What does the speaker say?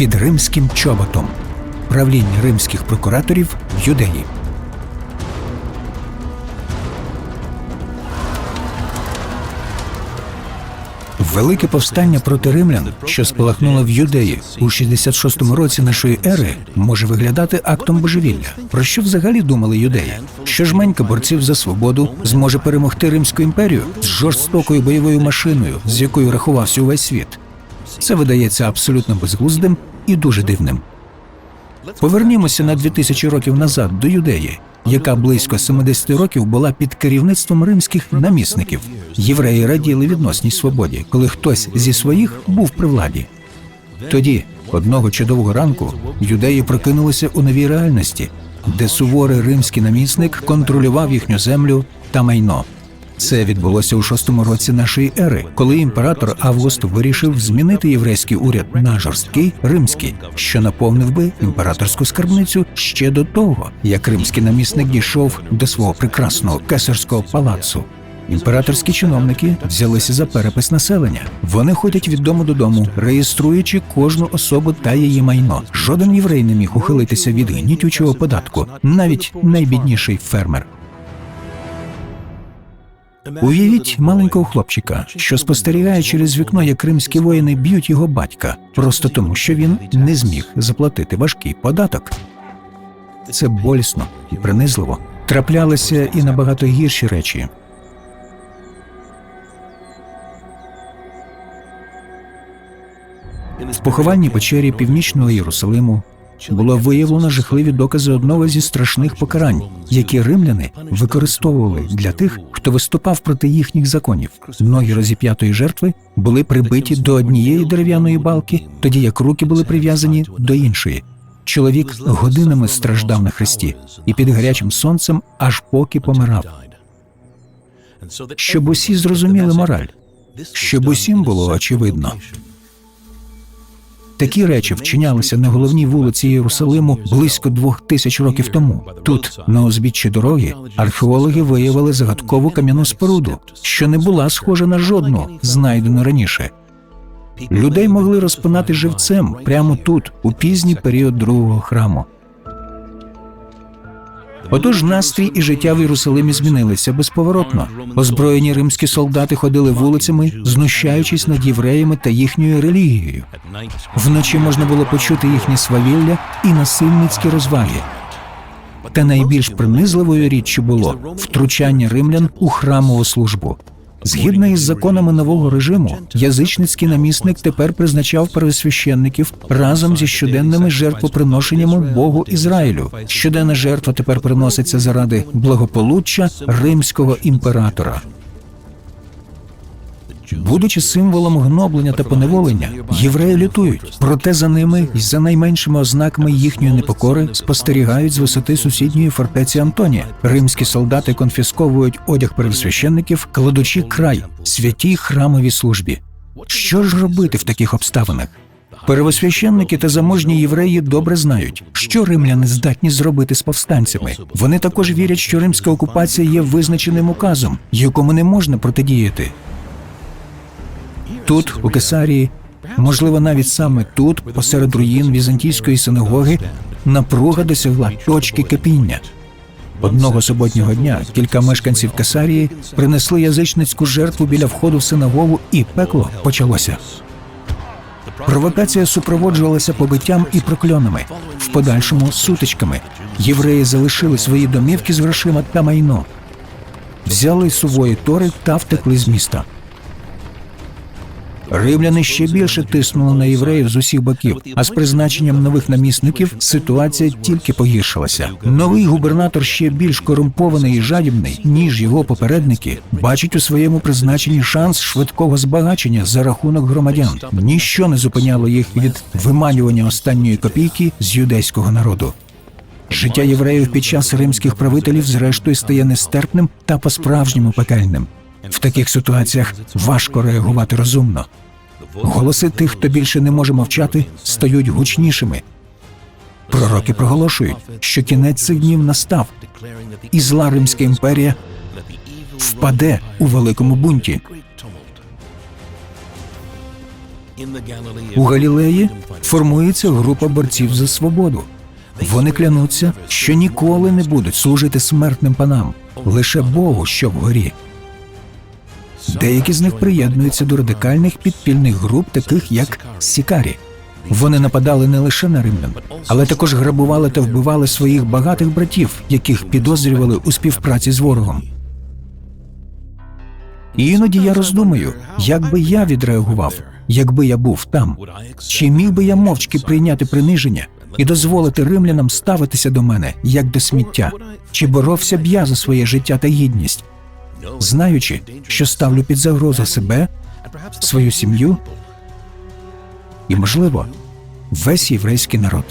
під римським чоботом. Правління римських прокураторів в Юдеї. Велике повстання проти римлян, що спалахнуло в Юдеї у 66-му році нашої ери, може виглядати актом божевілля. Про що взагалі думали юдеї? Що жменька борців за свободу зможе перемогти Римську імперію з жорстокою бойовою машиною, з якою рахувався увесь світ? Це видається абсолютно безглуздим і дуже дивним. Повернімося на 2000 років назад до Юдеї, яка близько 70 років була під керівництвом римських намісників. Євреї раділи відносній свободі, коли хтось зі своїх був при владі. Тоді, одного чудового ранку, юдеї прокинулися у новій реальності, де суворий римський намісник контролював їхню землю та майно. Це відбулося у шостому році нашої ери, коли імператор Август вирішив змінити єврейський уряд на жорсткий римський, що наповнив би імператорську скарбницю ще до того, як римський намісник дійшов до свого прекрасного кесарського палацу. Імператорські чиновники взялися за перепис населення. Вони ходять від дому додому, реєструючи кожну особу та її майно. Жоден єврей не міг ухилитися від гнітючого податку, навіть найбідніший фермер. Уявіть маленького хлопчика, що спостерігає через вікно, як римські воїни б'ють його батька, просто тому, що він не зміг заплатити важкий податок. Це болісно і принизливо. Траплялися і набагато гірші речі. В поховальній печері північного Єрусалиму було виявлено жахливі докази одного зі страшних покарань, які римляни використовували для тих, хто виступав проти їхніх законів. Ноги розіп'ятої жертви були прибиті до однієї дерев'яної балки, тоді як руки були прив'язані до іншої. Чоловік годинами страждав на хресті і під гарячим сонцем аж поки помирав. Щоб усі зрозуміли мораль, щоб усім було очевидно. Такі речі вчинялися на головній вулиці Єрусалиму близько двох тисяч років тому. Тут, на узбіччі дороги, археологи виявили загадкову кам'яну споруду, що не була схожа на жодну, знайдену раніше. Людей могли розпинати живцем прямо тут, у пізній період другого храму. Отож настрій і життя в Єрусалимі змінилися безповоротно. Озброєні римські солдати ходили вулицями, знущаючись над євреями та їхньою релігією. Вночі можна було почути їхні свавілля і насильницькі розваги. Та найбільш принизливою річчю було втручання римлян у храмову службу. Згідно із законами нового режиму, язичницький намісник тепер призначав первосвященників разом зі щоденними жертвоприношеннями Богу Ізраїлю. Щоденна жертва тепер приноситься заради благополуччя римського імператора. Будучи символом гноблення та поневолення, євреї лютують, проте за ними і за найменшими ознаками їхньої непокори спостерігають з висоти сусідньої фортеці Антонія. Римські солдати конфісковують одяг первосвященників, кладучи край святій храмовій службі. Що ж робити в таких обставинах? Первосвященники та заможні євреї добре знають, що римляни здатні зробити з повстанцями. Вони також вірять, що римська окупація є визначеним указом, якому не можна протидіяти. Тут, у Кесарії, можливо, навіть саме тут, посеред руїн візантійської синагоги, напруга досягла точки кипіння. Одного суботнього дня кілька мешканців Кесарії принесли язичницьку жертву біля входу в синагогу, і пекло почалося. Провокація супроводжувалася побиттям і прокльонами, в подальшому сутичками. Євреї залишили свої домівки з грошима та майно, взяли сувої тори та втекли з міста. Римляни ще більше тиснули на євреїв з усіх боків, а з призначенням нових намісників ситуація тільки погіршилася. Новий губернатор ще більш корумпований і жадібний, ніж його попередники, бачить у своєму призначенні шанс швидкого збагачення за рахунок громадян. Ніщо не зупиняло їх від виманювання останньої копійки з юдейського народу. Життя євреїв під час римських правителів, зрештою, стає нестерпним та по-справжньому пекельним. В таких ситуаціях важко реагувати розумно. Голоси тих, хто більше не може мовчати, стають гучнішими. Пророки проголошують, що кінець цих днів настав, і зла Римська імперія впаде у великому бунті. У Галілеї формується група борців за свободу. Вони клянуться, що ніколи не будуть служити смертним панам, лише Богу, що вгорі. Деякі з них приєднуються до радикальних підпільних груп, таких як Сікарі. Вони нападали не лише на римлян, але також грабували та вбивали своїх багатих братів, яких підозрювали у співпраці з ворогом. І іноді я роздумую, як би я відреагував, якби я був там. Чи міг би я мовчки прийняти приниження і дозволити римлянам ставитися до мене як до сміття? Чи боровся б я за своє життя та гідність, знаючи, що ставлю під загрозу себе, свою сім'ю і, можливо, весь єврейський народ?